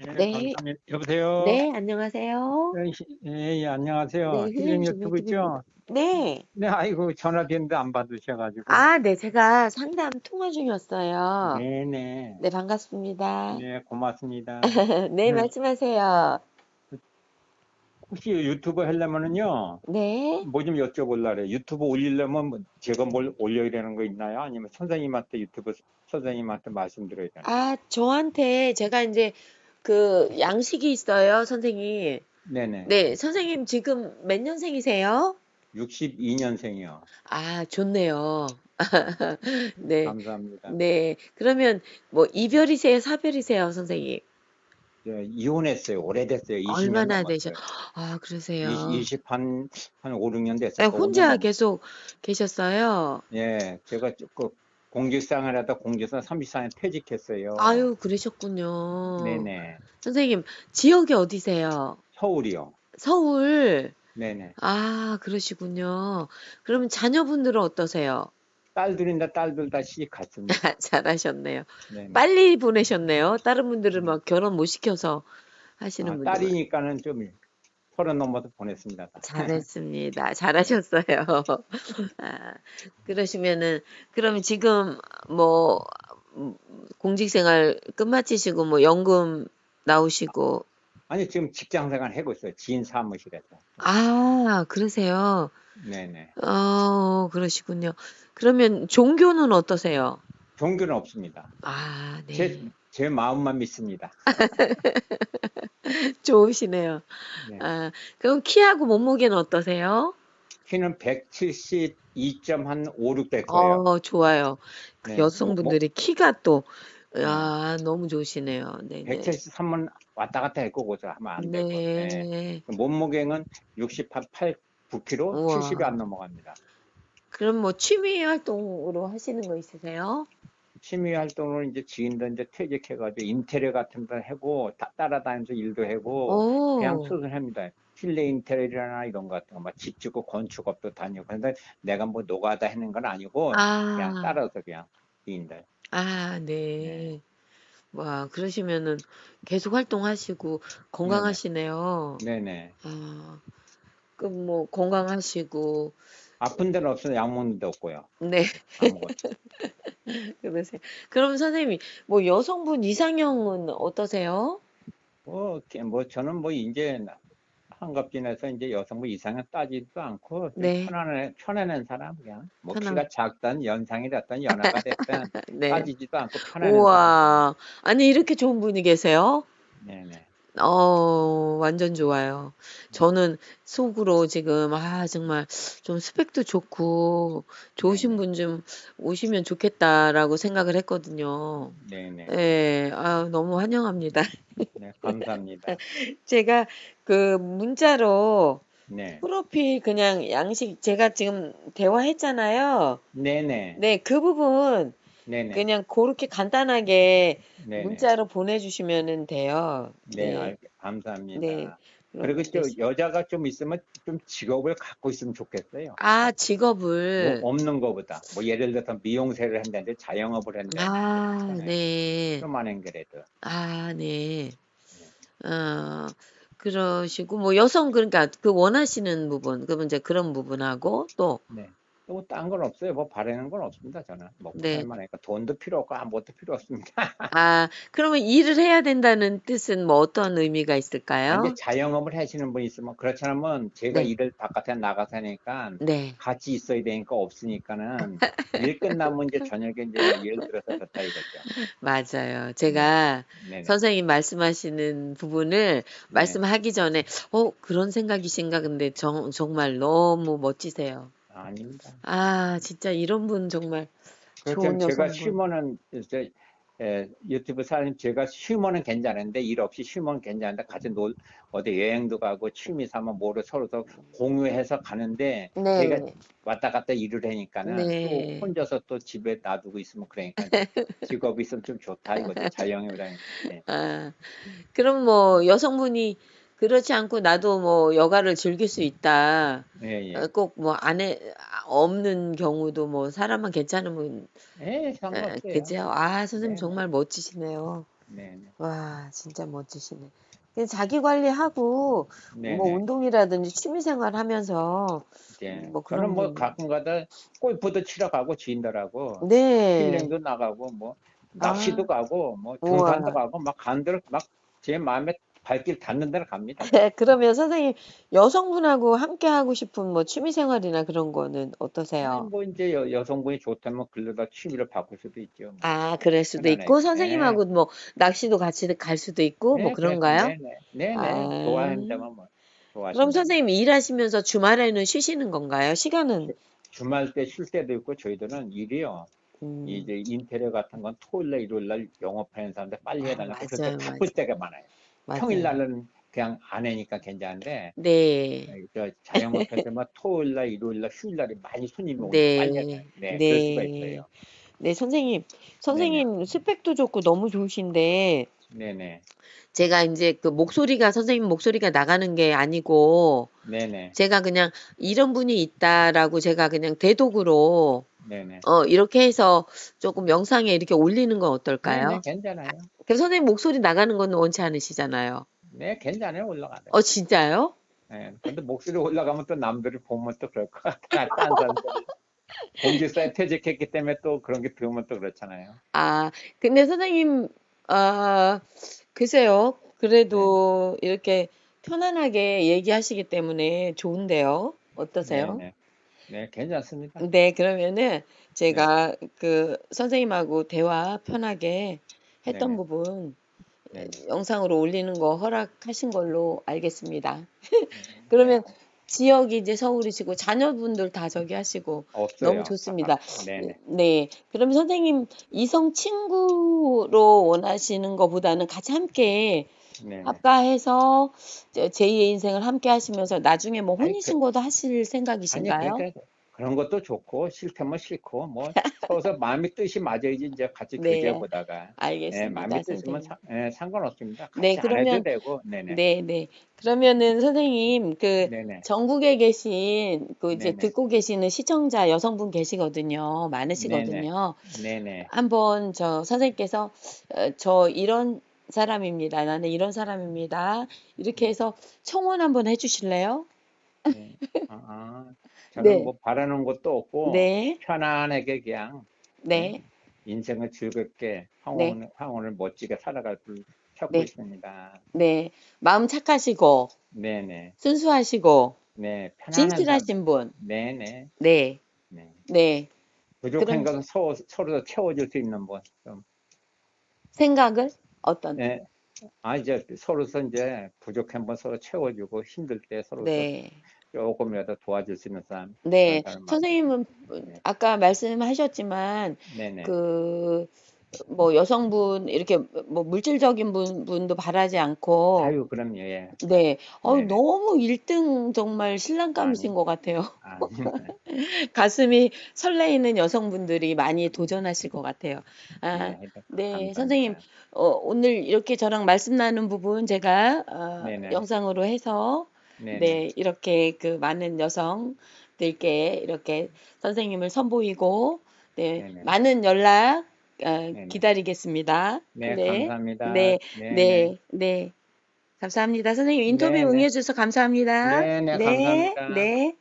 예, 네. 감사합니다. 여보세요? 네, 안녕하세요. 예, 시- 예, 예, 안녕하세요. 네, 힐링 유튜브 있죠? 네. 네, 아이고, 전화 드렸는데 안 받으셔가지고. 아, 네, 제가 상담 통화 중이었어요. 네 네. 네, 반갑습니다. 네, 고맙습니다. 네, 음. 말씀하세요. 혹시 유튜브 하려면은요, 네. 뭐 좀 여쭤보려고 유튜브 올리려면 뭐 제가 뭘 올려야 되는 거 있나요? 아니면 선생님한테 유튜브 선생님한테 말씀드려야 되나요? 아, 저한테 제가 이제 그 양식이 있어요, 선생님. 네네. 네, 선생님 지금 몇 년생이세요? 62년생이요. 아, 좋네요. 네. 감사합니다. 네. 그러면 뭐 이별이세요, 사별이세요, 선생님? 네, 이혼했어요. 오래됐어요. 20년 얼마나. 되셔? 아, 그러세요. 20, 한, 한 5, 6년 네, 됐어요. 혼자 계속 계셨어요? 예, 제가 조금 공직생활 하다 공직선 34년 퇴직했어요. 아유, 그러셨군요. 네네. 선생님, 지역이 어디세요? 서울이요. 서울. 네네. 아, 그러시군요. 그러면 자녀분들은 어떠세요? 딸들인데 딸들 다 시집 갔습니다. 잘하셨네요. 네네. 빨리 보내셨네요. 다른 분들은 막 결혼 못 시켜서 하시는 아, 분들. 딸이니까는 좀 서른 넘어서 보냈습니다. 잘했습니다. 잘하셨어요. 아, 그러시면은, 그러면 지금 뭐, 음, 공직생활 끝마치시고, 뭐, 연금 나오시고, 아니, 지금 직장생활 하고 있어요. 지인 사무실에서. 아, 그러세요? 네네. 어, 그러시군요. 그러면 종교는 어떠세요? 종교는 없습니다. 아, 네. 제, 제 마음만 믿습니다. 좋으시네요. 네. 아, 그럼 키하고 몸무게는 어떠세요? 키는 172.5, 6 됐어요. 어, 좋아요. 그 네. 뭐, 여성분들이 키가 또, 네. 아, 너무 좋으시네요. 네, 네. 173은 왔다 갔다 했고, 그거 하면 안 되고. 네. 네. 몸무게는 68, 8, 9kg, 우와. 70이 안 넘어갑니다. 그럼 뭐 취미 활동으로 하시는 거 있으세요? 취미 활동을 이제 지인들 이제 퇴직해가지고 인테리어 같은 거 하고 다, 따라다니면서 일도 하고 오, 그냥 수술합니다. 실내 인테리어나 이런 거 같은 거, 막 집 짓고 건축업도 다니고. 그런데 내가 뭐 노가다 하는 건 아니고 그냥 아, 따라서 그냥 지인들. 아, 네. 네. 와, 그러시면은 계속 활동하시고 건강하시네요. 네네. 아, 그럼 뭐 건강하시고, 아픈 데는 없어요. 약 먹는 데 없고요. 네, 아무것도. 그러세요. 그럼 선생님이 뭐 여성분 이상형은 어떠세요? 뭐, 이렇게 뭐 저는 뭐 이제 한갑진에서 이제 여성부 이상은 따지지도 않고 좀 네. 편안해, 편안한 사람 그냥 뭐 편안- 키가 작든 연상이 됐든 연하가 됐든 네. 따지지도 않고 편안한 우와, 아니 이렇게 좋은 분이 계세요? 사람. 네네. 어, 완전 좋아요. 저는 속으로 지금, 아, 정말 좀 스펙도 좋고, 좋으신 네네. 분 좀 오시면 좋겠다라고 생각을 했거든요. 네네. 예, 아, 너무 환영합니다. 네, 감사합니다. 제가 그 문자로 네. 프로필 그냥 양식, 제가 지금 대화했잖아요. 네네. 네, 그 부분 네네. 그냥 그렇게 간단하게 네네. 문자로 보내주시면 돼요. 네, 네, 알- 감사합니다. 네. 그리고 저 여자가 좀 있으면 좀 직업을 갖고 있으면 좋겠어요. 아, 뭐 직업을. 없는 거보다 뭐 예를 들어서 미용사를 한다는데 자영업을 한다는데 아, 네. 좀만 그래도 아, 네. 어, 그러시고, 뭐, 여성, 그러니까, 그 원하시는 부분, 그러면 이제 그런 부분하고, 또, 네. 또딴 건 없어요. 뭐 바라는 건 없습니다. 저는 먹고 네. 살만하니까 돈도 필요 없고 아무것도 필요 없습니다. 아, 그러면 일을 해야 된다는 뜻은 뭐 어떤 의미가 있을까요? 이제 자영업을 하시는 분 있으면 그렇지 않으면 제가 네. 일을 바깥에 나가서 하니까 네. 같이 있어야 되니까 없으니까는 일 끝나면 이제 저녁에 이제 예를 들어서 좋다 이거죠. 맞아요. 제가 네. 선생님 말씀하시는 부분을 말씀하기 전에, 어, 그런 생각이신가? 근데 정, 정말 너무 멋지세요. 아닙니다. 아, 진짜 이런 분 정말 좋은 그렇죠. 제가 여성분. 쉬면은 이제 에, 유튜브 사장님 제가 쉬면은 괜찮은데 일 없이 쉬면 괜찮은데 같이 놀 어디 여행도 가고 취미 삼아 뭐를 서로 서 공유해서 가는데 네. 제가 왔다 갔다 일을 하니까는 네. 또 혼자서 또 집에 놔두고 있으면 그러니까 직업이 있으면 좀 좋다 이거죠 자영업이라니까 네. 아, 그럼 뭐 여성분이 그렇지 않고 나도 뭐 여가를 즐길 수 있다. 예, 예. 어, 꼭뭐 안에 없는 경우도 뭐 사람만 괜찮으면 예, 아, 상관없어요. 그죠? 아, 선생님 네. 정말 멋지시네요. 네, 와, 진짜 멋지시네. 그냥 자기 관리하고 네, 뭐 네. 운동이라든지 취미생활 하면서 네. 뭐 그런 저는 뭐 분- 가끔가다 골프도 치러 가고 지인들하고 네. 힐링도 나가고 뭐 낚시도 가고 뭐 우와. 등산도 가고 막간 대로 막제 마음에 발길 닿는 데로 갑니다. 네, 그러면 선생님 여성분하고 함께 하고 싶은 뭐 취미 생활이나 그런 거는 어떠세요? 뭐 이제 여, 여성분이 좋다면 그러다 취미를 바꿀 수도 있죠. 아, 그럴 수도 편안하게. 있고 선생님하고 뭐 낚시도 같이 갈 수도 있고 뭐 네, 그런가요? 네네. 네 네. 아. 좋아한다면 뭐. 좋아하시면. 그럼 선생님 일하시면서 주말에는 쉬시는 건가요? 시간은? 주말 때 쉴 때도 있고 저희들은 일이요. 음, 이제 인테리어 같은 건 토요일 날 일요일 날 영업하는 사람들 빨리 아, 해달라고 그때 맞아요. 바쁠 때가 많아요. 맞아요. 평일날은 그냥 안 해니까 괜찮은데 네. 저 자영업할 때만 토요일날 일요일날 휴일날이 많이 손님이 오니까 네. 빨리 해요. 네, 네. 그럴 수가 있어요. 네, 선생님. 선생님 스펙도 좋고 너무 좋으신데 네네. 제가 이제 그 목소리가 선생님 목소리가 나가는 게 아니고 네네. 제가 그냥 이런 분이 있다라고 제가 그냥 대독으로 네네. 어 이렇게 해서 조금 영상에 이렇게 올리는 건 어떨까요? 네네, 괜찮아요. 그럼 선생님 목소리 나가는 건 원치 않으시잖아요. 네, 괜찮아요. 올라가네. 어 진짜요? 네, 근데 목소리 올라가면 또 남들이 보면 또 그럴 것 같아. 딴 사람들이. 공직사에 퇴직했기 때문에 또 그런 게 들으면 또 그렇잖아요. 아 근데 선생님 아 글쎄요. 그래도 이렇게 편안하게 얘기하시기 때문에 좋은데요. 어떠세요? 네, 네. 네, 괜찮습니다. 네, 그러면은 제가 그 선생님하고 대화 편하게 했던 네네. 부분 네. 영상으로 올리는 거 허락하신 걸로 알겠습니다. 그러면 지역이 이제 서울이시고 자녀분들 다 저기 하시고 없어요. 너무 좋습니다. 네네. 네. 그럼 선생님 이성 친구로 원하시는 것보다는 같이 함께 네네. 합가해서 저 제2의 인생을 함께 하시면서 나중에 뭐 아니, 그- 혼인신고도 하실 아니, 생각이신가요? 그러니까 그런 것도 좋고 싫다면 싫고 뭐 서서 마음이 뜻이 맞아야지 이제 같이 네. 교제해 보다가 예, 알겠습니다. 마음이 뜻이면. 사- 예, 상관없습니다. 네, 안 그러면- 되고 네네. 네, 네. 그러면은 선생님 그 네네. 전국에 계신 그 이제 네네. 듣고 계시는 시청자 여성분 계시거든요. 많으시거든요. 네네. 한번 저 선생님께서 어, 저 이런 사람입니다. 나는 이런 사람입니다. 이렇게 해서 청원 한번 해주실래요? 네. 아, 아, 저는 네. 뭐 바라는 것도 없고 네, 편안하게 그냥 네, 인생을 즐겁게 황혼을, 황혼을 멋지게 살아갈 줄 찾고 네. 있습니다. 네. 마음 착하시고 네네. 순수하시고 네. 편안한 진실하신 분. 삶. 네네. 네, 네. 네. 부족한 그럼- 것은 서, 서로 채워줄 수 있는 분. 좀. 생각을 어떤? 네. 아, 이제 서로서 이제 부족한 분 서로 채워주고 힘들 때 서로 네. 조금이라도 도와줄 수 있는 사람. 네, 그런 사람 선생님은 네. 아까 말씀하셨지만 네네. 그 뭐 여성분 이렇게 뭐 물질적인 분, 분도 바라지 않고 아유, 그럼요. 예. 네, 어 네네. 너무 1등 정말 신랑감이신 아니. 것 같아요. 아, 가슴이 설레이는 여성분들이 많이 도전하실 것 같아요. 아, 네, 네, 감사합니다. 선생님 어, 오늘 이렇게 저랑 말씀 나눈 부분 제가 어, 네네. 영상으로 해서 네네. 네, 이렇게 그 많은 여성들께 이렇게 선생님을 선보이고, 네, 네네. 많은 연락 어, 네네. 기다리겠습니다. 네, 네, 감사합니다. 네, 네네. 네, 네. 감사합니다. 선생님 인터뷰 네네. 응해주셔서 감사합니다. 네네, 네, 감사합니다. 네.